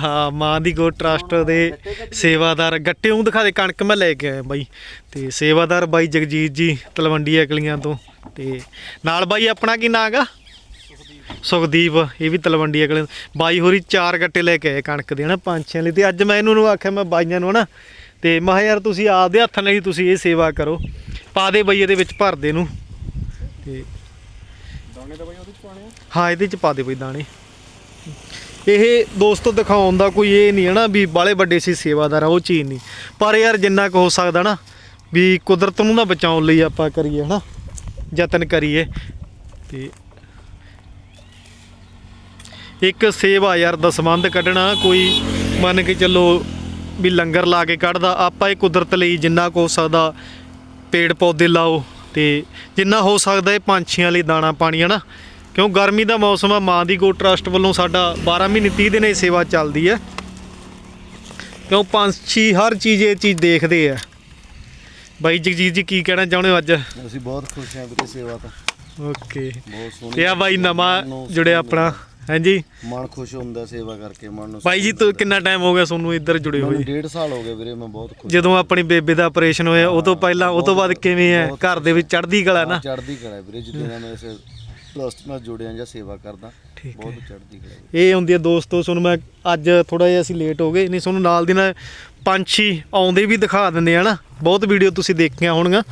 ਹਾਂ ਮਾਂ ਦੀ ਗੋ ਟਰਸਟ ਦੇ ਸੇਵਾਦਾਰ। ਗੱਟੇ ਨੂੰ ਦਿਖਾ ਦੇ ਕਣਕ ਮੈਂ ਲੈ ਕੇ ਆਇਆ ਬਾਈ। ਤੇ ਸੇਵਾਦਾਰ ਬਾਈ ਜਗਜੀਤ ਜੀ ਤਲਵੰਡੀ ਅਕਲੀਆਂ ਤੋਂ। ਤੇ ਨਾਲ ਬਾਈ ਆਪਣਾ ਕੀ ਨਾਂ ਗਾ ਸੁਖਦੀਪ। ਇਹ ਵੀ ਤਲਵੰਡੀ ਅਕਲੇ ਬਾਈ ਹੋਰੀ ਚਾਰ ਗੱਟੇ ਲੈ ਕੇ ਆਏ ਕਣਕ ਦੇ ਹਨਾ ਪੰਜ ਛੇ ਲਈ ਤੇ ਅੱਜ ਮੈਂ ਇਹਨਾਂ ਨੂੰ ਆਖਿਆ ਮੈਂ ਬਾਈਆਂ ਨੂੰ ਹਨਾ। ਤੇ ਮੈਂ ਯਾਰ ਤੁਸੀਂ ਆਪਦੇ ਹੱਥਾਂ ਨਾਲ ਹੀ ਤੁਸੀਂ ਇਹ ਸੇਵਾ ਕਰੋ। ਪਾ ਦੇ ਬਈ ਇਹਦੇ ਵਿੱਚ ਭਰ ਦੇ ਨੂੰ। ਤੇ ਦਾਣੇ ਤਾਂ ਬਾਈ ਉਹਦੇ ਚ ਪਾਣੇ ਹਾਂ ਇਹਦੇ ਚ ਪਾ ਦੇ ਬਈ ਦਾਣੇ। ਇਹ ਦੋਸਤੋ ਦਿਖਾਉਣ ਦਾ ਕੋਈ ਇਹ ਨਹੀਂ ਹੈ ਨਾ ਵੀ ਬਾਲੇ ਵੱਡੇ ਸੀ ਸੇਵਾਦਾਰ ਆ, ਉਹ ਚੀਜ਼ ਨਹੀਂ। ਪਰ ਯਾਰ ਜਿੰਨਾ ਕੁ ਹੋ ਸਕਦਾ ਨਾ ਵੀ ਕੁਦਰਤ ਨੂੰ ਨਾ ਬਚਾਉਣ ਲਈ ਆਪਾਂ ਕਰੀਏ, ਹਨਾ? ਯਤਨ ਕਰੀਏ। ਤੇ ਇੱਕ ਸੇਵਾ ਯਾਰ ਦਾ ਸੰਬੰਧ ਕੱਢਣਾ, ਕੋਈ ਮੰਨ ਕੇ ਚੱਲੋ ਵੀ ਲੰਗਰ ਲਾ ਕੇ ਕੱਢਦਾ, ਆਪਾਂ ਇਹ ਕੁਦਰਤ ਲਈ ਜਿੰਨਾ ਕੁ ਹੋ ਸਕਦਾ ਪੇੜ ਪੌਦੇ ਲਾਓ ਤੇ ਜਿੰਨਾ ਹੋ ਸਕਦਾ ਇਹ ਪੰਛੀਆਂ ਲਈ ਦਾਣਾ ਪਾਣੀ ਹਨਾ? ਕਿਉਂ ਗਰਮੀ ਦਾ ਮੌਸਮ ਆ? ਮਾਂ ਦੀ ਗੋ ਟਰਸਟ ਵੱਲੋਂ ਸਾਡਾ 12 ਮਹੀਨੇ 30 ਦਿਨ ਇਹ ਸੇਵਾ ਚੱਲਦੀ ਹੈ। ਕਿਉਂ ਪੰਛੀ ਹਰ ਚੀਜ਼ ਇਹ ਚੀਜ਼ ਦੇਖਦੇ ਆ। ਬਾਈ ਜਗਜੀਤ ਜੀ ਕੀ ਕਹਿਣਾ ਚਾਹੁੰਦੇ ਹੋ ਅੱਜ? ਅਸੀਂ ਬਹੁਤ ਖੁਸ਼ ਹਾਂ ਵੀਰੇ ਸੇਵਾ ਤੋਂ। ਓਕੇ। ਬਹੁਤ ਸੋਹਣੀ ਆ ਬਾਈ ਨਵਾਂ ਜੁੜਿਆ ਆਪਣਾ। ਹਾਂਜੀ। ਮਨ ਖੁਸ਼ ਹੁੰਦਾ ਸੇਵਾ ਕਰਕੇ ਮਨ ਨੂੰ ਬਾਈ ਜੀ ਤੂੰ ਕਿੰਨਾ ਟਾਈਮ ਹੋ ਗਿਆ ਤੁਹਾਨੂੰ ਇੱਧਰ ਜੁੜੇ ਹੋਏ? ਡੇਢ ਸਾਲ ਹੋ ਗਏ ਵੀਰੇ ਮੈਂ ਬਹੁਤ ਖੁਸ਼ ਜਦੋਂ ਆਪਣੀ ਬੇਬੇ ਦਾ ਆਪਰੇਸ਼ਨ ਹੋਇਆ ਉਹ ਤੋਂ ਪਹਿਲਾਂ ਉਹ ਤੋਂ ਬਾਅਦ ਕਿਵੇਂ ਹੈ? ਘਰ ਦੇ ਵਿੱਚ ਚੜ੍ਹਦੀ ਕਲਾ ਨਾ? ਚੜ੍ਹਦੀ ਕਲਾ ਵੀਰੇ ਜਿੱਦਾਂ ਮੈਂ ਇਸ ਟਰਸਟ ਨਾਲ ਜੁੜਿਆ ਜਾਂ ਸੇਵਾ ਕਰਦਾ ਠੀਕ ਬਹੁਤ ਚੜ੍ਹਦੀ ਕਲਾ। ਇਹ ਹੁੰਦੀ ਹੈ ਦੋਸਤੋ ਤੁਹਾਨੂੰ ਮੈਂ ਅੱਜ ਥੋੜਾ ਜਿਹਾ ਅਸੀਂ ਲੇਟ ਹੋ ਗਏ ਨਹੀਂ ਤੁਹਾਨੂੰ ਨਾਲ ਦੀ ਨਾਲ ਪੰਛੀ ਆਉਂਦੇ ਵੀ ਦਿਖਾ ਦਿੰਦੇ ਆ ਨਾ। ਬਹੁਤ ਵੀਡੀਓ ਤੁਸੀਂ ਦੇਖੀਆਂ ਹੋਣਗੀਆਂ।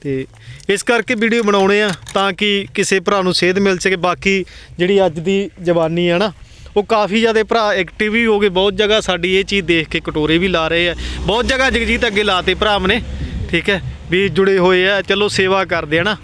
ਤੇ ਇਸ ਕਰਕੇ ਵੀਡੀਓ ਬਣਾਉਣੇ ਆ ਤਾਂ ਕਿ ਕਿਸੇ ਭਰਾ ਨੂੰ ਸੇਧ ਮਿਲ ਸਕੇ। ਬਾਕੀ ਜਿਹੜੀ ਅੱਜ ਦੀ ਜਵਾਨੀ ਆ ਨਾ ਉਹ ਕਾਫੀ ਜ਼ਿਆਦਾ ਭਰਾ ਐਕਟਿਵ ਵੀ ਹੋ ਗਏ। ਬਹੁਤ ਜਗ੍ਹਾ ਸਾਡੀ ਇਹ ਚੀਜ਼ ਦੇਖ ਕੇ ਕਟੋਰੇ ਵੀ ਲਾ ਰਹੇ ਆ। ਬਹੁਤ ਜਗ੍ਹਾ ਜਗਜੀਤ ਅੱਗੇ ਲਾਤੇ ਭਰਾ ਨੇ ਠੀਕ ਹੈ ਵੀ ਜੁੜੇ ਹੋਏ ਆ। ਚਲੋ ਸੇਵਾ ਕਰਦੇ ਆ ਨਾ।